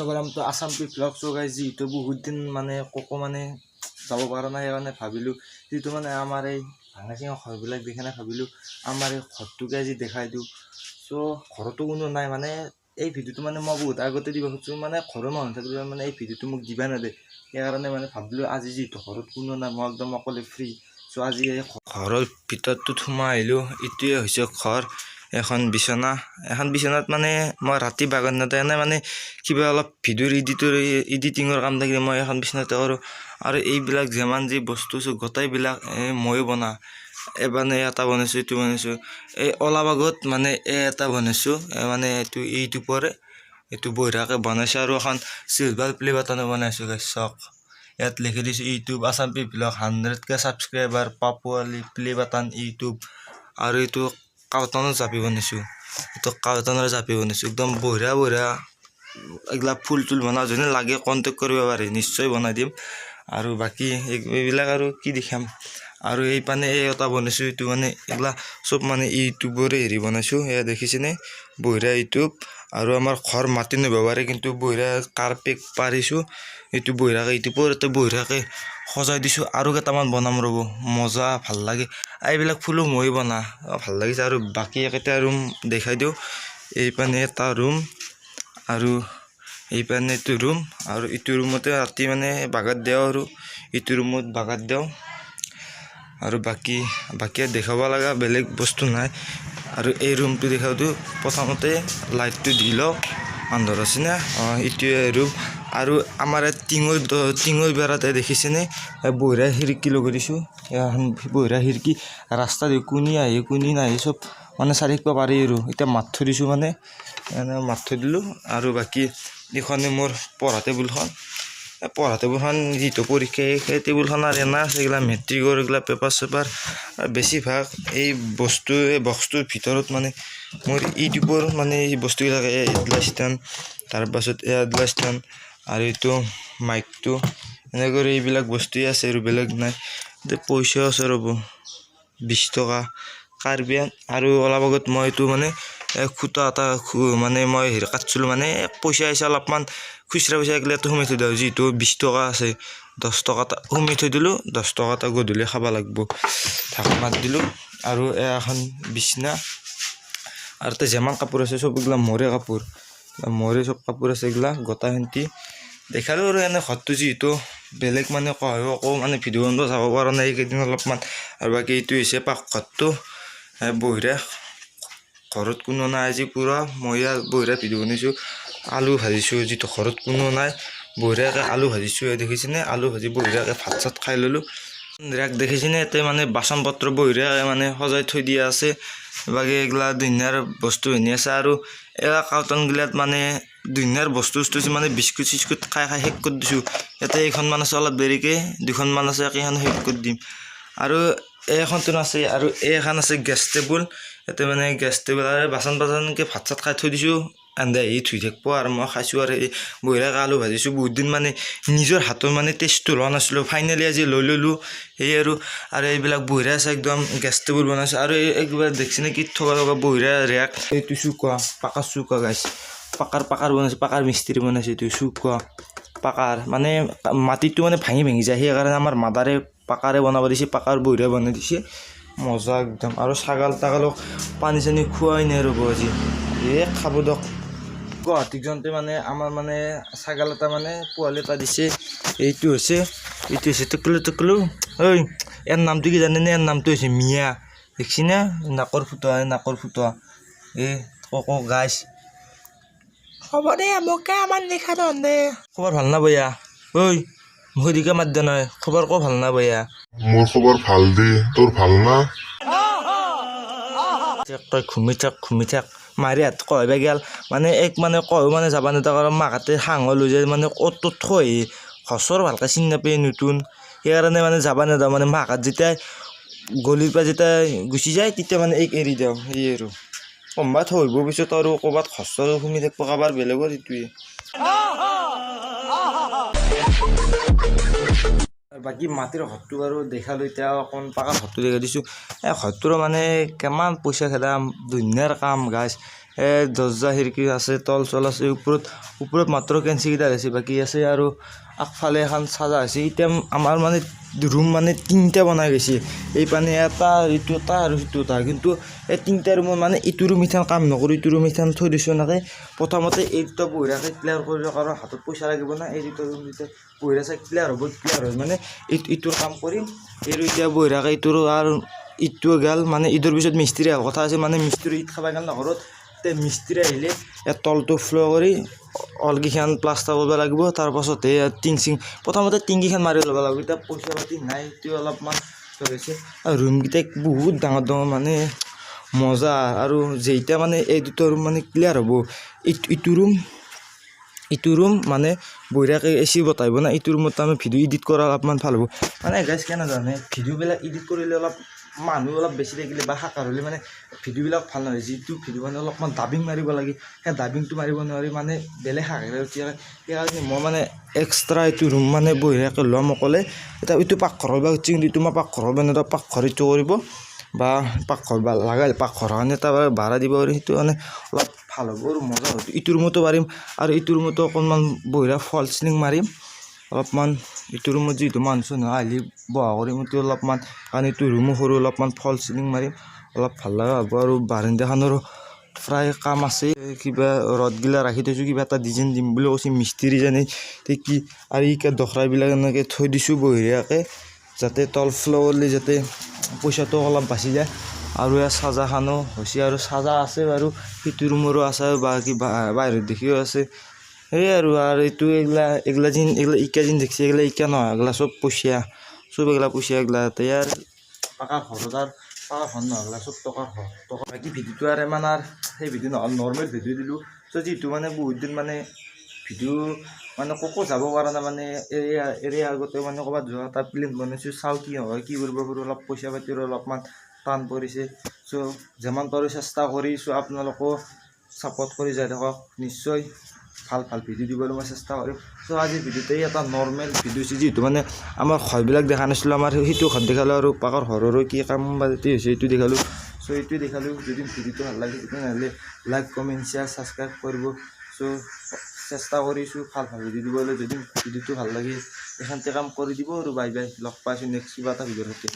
Instagram তো Assam P blog চ' যিহেতু বহুত দিন মানে ক'কো মানে যাব পৰা নাই, সেইকাৰণে ভাবিলোঁ, যিহেতু মানে আমাৰ এই ভাঙা চিঙা ঘৰবিলাক দেখি নাই, ভাবিলোঁ আমাৰ এই ঘৰটোকে আজি দেখাই দিওঁ। চ' ঘৰতো কোনো নাই মানে এই ভিডিঅ'টো মানে মই বহুত আগতে দিব খুজিছোঁ মানে ঘৰৰ মানুহ থাকিলে মানে এই ভিডিঅ'টো মোক দিবা নেদে। সেইকাৰণে মানে ভাবিলোঁ আজি যিহেতু ঘৰত কোনো নাই, মই একদম অকলে ফ্ৰী চ' আজি এই ঘৰৰ ভিতৰটোত সোমাই আহিলোঁ এইটোৱে হৈছে ঘৰ। এখন বিচনা এখন বিচনাত মানে মই ৰাতি বাগৰ নাথাকে মানে কিবা অলপ ভিডিঅ'ৰ এডিটৰ এডিটিঙৰ কাম থাকিলে মই এখন বিচনাতে কৰোঁ। আৰু এইবিলাক যিমান যি বস্তু আছে গোটেইবিলাক ময়ো বনাওঁ। এবাৰ এটা বনাইছোঁ এইটো বনাইছোঁ। এই অলপ আগত মানে এটা বনাইছোঁ মানে এইটো ইউটিউবৰে এইটো বঢ়িয়াকৈ বনাইছোঁ। আৰু এখন চিলভাৰ প্লে বাটনো বনাইছোঁ চাওক। ইয়াত লিখি দিছোঁ YouTube Assam P blog hundred K subscriber পাপুৱালি প্লে বাটন ইউটিউব আৰু এইটো কাৰ্টনৰ জাপি বনাইছোঁ এইটো কাৰ্টনৰ জাপি বনাইছোঁ একদম বঢ়িয়া বঢ়িয়া। এইগিলা ফুল চুল বনাওঁ, যোনে লাগে কণ্টেক্ট কৰিব পাৰে, নিশ্চয় বনাই দিম। আৰু বাকী এই- এইবিলাক আৰু কি দেখাম? আৰু এই পানে এই এটা বনাইছোঁ, এইটো মানে এইগিলা চব মানে ইউটিউবৰে হেৰি বনাইছোঁ। সেয়া দেখিছেনে? বঢ়িয়া ইউটিউব। আৰু আমাৰ ঘৰ মাটি নিব পাৰে কিন্তু বঢ়িয়া কাৰ্পেট পাৰিছোঁ এইটো বঢ়িয়াকৈ ইউটিউবৰ এটা বঢ়িয়াকৈ সজাই দিছোঁ আৰু কেইটামান বনাম ৰ'ব মজা ভাল লাগে। এইবিলাক ফুলো মই বনাওঁ অঁ, ভাল লাগিছে আৰু বাকী একেটা ৰুম দেখাই দিওঁ। এইপানে এটা ৰুম আৰু এইপানে এইটো ৰুম আৰু ইটো ৰুমতে ৰাতি মানে বাগাত দিওঁ আৰু ইটো ৰুমত বাগাত দিওঁ। আৰু বাকী বাকী দেখাব লগা বেলেগ বস্তু নাই। আৰু এই ৰুমটো দেখাওঁ দিওঁ প্ৰথমতে লাইটটো দি লওঁ আন্ধাৰ আছে না অঁ এইটোৱে ৰুম আৰু আমাৰ টিঙৰ টিঙৰ বেৰাতে দেখিছেনে বঢ়িয়া খিৰিকী লগাই দিছোঁ। বঢ়িয়া খিৰিকী ৰাস্তা দি কোনি আহি কোনি নাহি চব মানে চাৰি থাকিব পাৰি আৰু। এতিয়া মাত থৈ দিছোঁ মানে। মাত থৈ দিলোঁ। আৰু বাকী এইখনে মোৰ পঢ়া টেবুলখন পঢ়া টেবুলখন যিটো পৰীক্ষা সেই টেবুলখন আছে এইগিলা মেট্ৰিকৰ এইগিলা পেপাৰ চেপাৰ বেছিভাগ এই বস্তু এই বক্সটোৰ ভিতৰত মানে মোৰ ইউটিউবৰ মানে এই বস্তুবিলাক এই এডলা ষ্টেণ্ড তাৰপাছত এই এডলা ষ্টেণ্ড আৰু এইটো মাইকটো এনেকৈ এইবিলাক বস্তুৱেই আছে আৰু বেলেগ নাই। পইচাও আছে ৰ'ব বিছ টকা। কাৰ্বি আৰু অলপ আগত মই এইটো মানে খুটা এটা মানে মই হেৰি কাটিছিলোঁ মানে এ, পইচা আহিছে অলপমান খুচৰা পইচা এইগিলা সোমাই থৈ দিওঁ যিহেতু বিছ টকা আছে দহ টকা এটা সোমাই থৈ দিলোঁ দহ টকা এটা গধূলি খাব লাগিব। ঢাকা মাৰি দিলোঁ আৰু এখন বিচনা আৰু তাতে যিমান কাপোৰ আছে চব এইগিলা মৰে কাপোৰ। মৰে চব কাপোৰ আছে এইগিলা গোটাখিনি দেখালোঁ আৰু এনে ঘৰটো যিহেতু বেলেগ মানে কয় আকৌ মানে ভিডিঅ' যাব পৰা নাই এইকেইদিন অলপমান। আৰু বাকী এইটো হৈছে পাকঘৰটো বঢ়িয়া ঘৰত কোনো নাই আজি পূৰা। মই ইয়াত বঢ়িয়া ভিডিঅ' বনাইছোঁ আলু ভাজিছোঁ, যিটো ঘৰত কোনো নাই। বঢ়িয়াকৈ আলু ভাজিছোঁ দেখিছেনে? আলু ভাজি বঢ়িয়াকৈ ভাত চাত খাই ল'লোঁ। ৰেক দেখিছেনে? ইয়াতে মানে বাচন পত্ৰ বঢ়িয়াকৈ মানে সজাই থৈ দিয়া আছে। বাকী এইগিলা দুনিয়াৰ বস্তু এনে আছে আৰু এয়া কাৰ্টনগিলাত মানে দুনিয়াৰ বস্তু চস্তু মানে বিস্কুট চিস্কুট খাই খাই শেষ কৰি দিছোঁ। ইয়াতে এইখনমান আছে অলপ দেৰিকৈ দুখনমান আছে কেইখন শেষ কৰি দিম। আৰু এইখনটো আছে, আৰু এইখন আছে গেছ টেবুল। ইয়াতে মানে গেছ টেবুল আৰু বাচন বাচনকৈ ভাত চাত খাই থৈ দিছোঁ। আন্ধা আহি ধুই থাকিব আৰু মই খাইছোঁ আৰু এই বঢ়িয়াকৈ আলু ভাজিছোঁ। বহুত দিন মানে নিজৰ হাতৰ মানে টেষ্টটো লোৱা নাছিলোঁ। ফাইনেলি আজি লৈ ল'লোঁ। সেই আৰু আৰু এইবিলাক বঢ়িয়া আছে একদম গেছ টেবুল বনাইছোঁ। আৰু এই একবাৰ দেখিছেনে কি থকা থকা বঢ়িয়া ৰেক এইটো চুকা পাকাৰ চুকা গাইছ। পাকাৰ পাকাৰ বনাইছোঁ, পাকাৰ মিস্ত্ৰী বনাইছে এইটো চুকা পাকাৰ মানে মাটিটো মানে ভাঙি ভাঙি যায়। সেইকাৰণে আমাৰ মাদাৰে পাকাৰে বনাব দিছে, পাকাৰ বঢ়িয়া বনাই দিছে। মজা একদম। আৰু ছাগাল তাগালক পানী চানী খোৱাই নাই ৰ'ব আজি। এ খাব দিয়ক গুৱাহাটীত যাওঁতে মানে আমাৰ মানে ছাগাল এটা মানে পোৱালি এটা দিছে। এইটো হৈছে এইটো হৈছে টেকলো টেকলো। ঐ ইয়াৰ নামটো কি জানেনে ইয়াৰ নামটো হৈছে মিয়া। দেখিছিনে নাকৰ ফুটোৱা নাকৰ ফুটোৱা। এই কক গাইছ। হ'ব দে মোকে আমাৰ লিখা দে। খবৰ ভালো না বয়া? ঐ মুখেদিকে মাত দিয়া নাই। খবৰ ক ভালো না বয়া? মোৰ খবৰ ভাল দে তোৰ ভাল না? তই ঘুমি থাক ঘুমি থাক। মাৰি হাত কহিবা গেল। মানে এক মানে কহো মানে যাবা নেদা কাৰণ মাকহাতে সাং লৈ যায় মানে অ'ত ত'ত থৈ আহি? সঁচৰ ভালকৈ চিনি নাপায় নতুন। সেইকাৰণে মানে যাবা নেদা মানে মাকহাত যেতিয়া গলিৰ পৰা যেতিয়া গুচি যায় তেতিয়া মানে এইক এৰি দিওঁ সেই আৰু। কোনোবা থৈব পিছত আৰু ক'ৰবাত খচৰ সোমাই থাকিব কাৰোবাৰ বেলেগৰ এইটোৱে বাকী মাটিৰ ঘৰটো বাৰু দেখালোঁ এতিয়া অকণ পাকা ঘৰটো দেখাই দিছোঁ। এই ঘৰটোৰ মানে কিমান পইচা খেদা, ধুনীয়াৰ কাম গাছ দৰ্জা, খিৰিকী আছে, তল চল আছে, ওপৰত ওপৰত মাত্ৰ কেঞ্চিকেইটা আছে, বাকী আছে আৰু আগফালে এখন চাজা আছে। এতিয়া আমাৰ মানে ৰুম মানে তিনিটা বনাই গৈছে। এই পানী এটা ইটো এটা আৰু সিটো এটা। কিন্তু এই তিনিটা ৰুমত মানে ইটো ৰুম ইথান কাম নকৰোঁ, ইটো ৰুম ইথান থৈ দিছোঁ এনেকৈ। প্ৰথমতে এই দুটা বহিৰাকৈ ক্লিয়াৰ কৰি দিওঁ কাৰণ হাতত পইচা লাগিব না। এই দুটা ৰুম যেতিয়া বহিৰা চাই ক্লিয়াৰ হ'ব ক্লিয়াৰ হয়। মানে ইট, ইটোৰ কাম কৰিম, এইটো এতিয়া বহিৰাকৈ ইটোৰ আৰু ইটো গেল। মানে ঈদৰ পিছত মিস্ত্ৰী অহাৰ কথা আছে মানে মিস্ত্ৰী ঈদ খাব গ'ল না ঘৰত তে মিস্ত্ৰী আহিলে এই তলটো ফ্ল' কৰি অলকেইখন প্লাষ্টাৰ কৰিব লাগিব তাৰপাছতে টিং চিং প্ৰথমতে টিংকেইখন মাৰি ল'ব লাগিব, এতিয়া পইচা পাতি নাই সেইটো অলপমান হৈছে আৰু ৰুমকেইটা বহুত ডাঙৰ ডাঙৰ মানে মজা, আৰু যেতিয়া মানে এই দুটা ৰুম মানে ক্লিয়াৰ হ'ব। ইটো ৰুম ইটো ৰুম মানে বঢ়িয়াকৈ এ চি বতাহিব না, ইটো ৰুমত তাৰমানে ভিডিঅ' এডিট কৰা অলপমান ভালো হ'ব। মানে গাইজ কেনে জানে ভিডিঅ'বিলাক এডিট কৰিলে অলপ মানুহ অলপ বেছি থাকিলে বা সাকাৰ হ'লে মানে ভিডিঅ'বিলাক ভালো নহয়, যিটো ভিডিঅ' মানে অলপমান ডাবিং মাৰিব লাগে। সেই ডাবিংটো মাৰিব নোৱাৰি মানে বেলেগ সাকাৰে উঠিয়ালে সেইকাৰণে মই মানে এক্সট্ৰা এইটো ৰুম মানে বঢ়িয়াকৈ ল'ম অকলে। এতিয়া এইটো পাকঘৰ বা উঠি কিন্তু এইটো মই পাকঘৰ মানে এটা পাকঘৰ এইটো কৰিব বা পাকঘৰ বা লাগা পাকঘৰ কাৰণে এটা ভাড়া দিব পাৰি, সেইটো মানে অলপ ভালো হ'ব আৰু মজা হ'ব। ইটো ৰুমতো পাৰিম আৰু ইটো ৰুমতো অকণমান বঢ়িয়া ফল চিলিং মাৰিম। অলপমান ইটো ৰুমত যিহেতু মানুহ চানুহ আহিলে বহা কৰিম সেইটো অলপমান, কাৰণ এইটো ৰুমো সৰু অলপমান ফল চিলিং মাৰিম, অলপ ভালো লগা হ'ব আৰু বাৰাণ্ডাখনৰো প্ৰায় কাম আছে, কিবা ৰদগিলা ৰাখি থৈছোঁ, কিবা এটা ডিজাইন দিম বুলি কৈছে মিস্ত্ৰীজনে তে কি আৰু এই দখৰাবিলাক এনেকৈ থৈ দিছোঁ বঢ়িয়াকৈ যাতে তল ফ্ল' কৰিলে যাতে পইচাটো অলপ বাচি যায়, আৰু ইয়াৰ চাজাখানো হৈছে আৰু চাজা আছে বাৰু সিটো ৰুমৰো আছে বা কিবা বাহিৰত দেখিও আছে। সেয়ে আৰু আৰু এইটো এইগিলা এইগিলা যেন এইগিলা ইকা যেন দেখিছে, এইগিলা ইকা নহয়, এইগিলা চব পইচা, চব এইগিলা পইচা এইগিলা ইয়াৰ পাকা ঘৰত আৰু পাকা ঘৰ এইগিলা চব টকাৰ ঘৰ। টকা বাকী ভিডিঅ'টো আৰু ইমান আৰু সেই ভিডিঅ' নহয় নৰ্মেল ভিডিঅ' দিলোঁ। চ' যিটো মানে বহুত দিন মানে ভিডিঅ' মানে ক'কো যাব পৰা নাই মানে এৰিয়া এৰিয়া আগতে মানে ক'ৰবাত যোৱা এটা প্লেন বনাইছোঁ, চাওঁ কি হয়, কি কৰিব পাৰোঁ, অলপ পইচা পাতিৰ অলপমান টান পৰিছে। চ' যিমান পাৰোঁ চেষ্টা কৰিছোঁ আপোনালোকেও ছাপৰ্ট কৰি যাই থাকক, নিশ্চয়। ভালো ভালো ভিডিঅ' দিবলৈ মই চেষ্টা কৰিম। চ' আজিৰ ভিডিঅ'তে এটা নৰ্মেল ভিডিঅ' হৈছে যিহেতু মানে আমাৰ ঘৰবিলাক দেখা নাছিলোঁ, আমাৰ সেইটো ঘৰ দেখালোঁ আৰু পাকৰ ঘৰৰো কি কাম বাজেটি হৈছে সেইটো দেখালোঁ। চ' এইটোৱে দেখালোঁ, যদি ভিডিঅ'টো ভালো লাগে তেনেহ'লে লাইক কমেণ্ট শ্বেয়াৰ ছাবস্ক্ৰাইব কৰিব। চ' চেষ্টা কৰিছোঁ, ভালো ভালো ভিডিঅ' দিবলৈ। যদি ভিডিঅ'টো ভালো লাগে এইখানতে কাম কৰি দিব আৰু বাই বাই লগ পাইছোঁ নেক্সট কিবা এটা ভিডিঅ'ৰ সৈতে।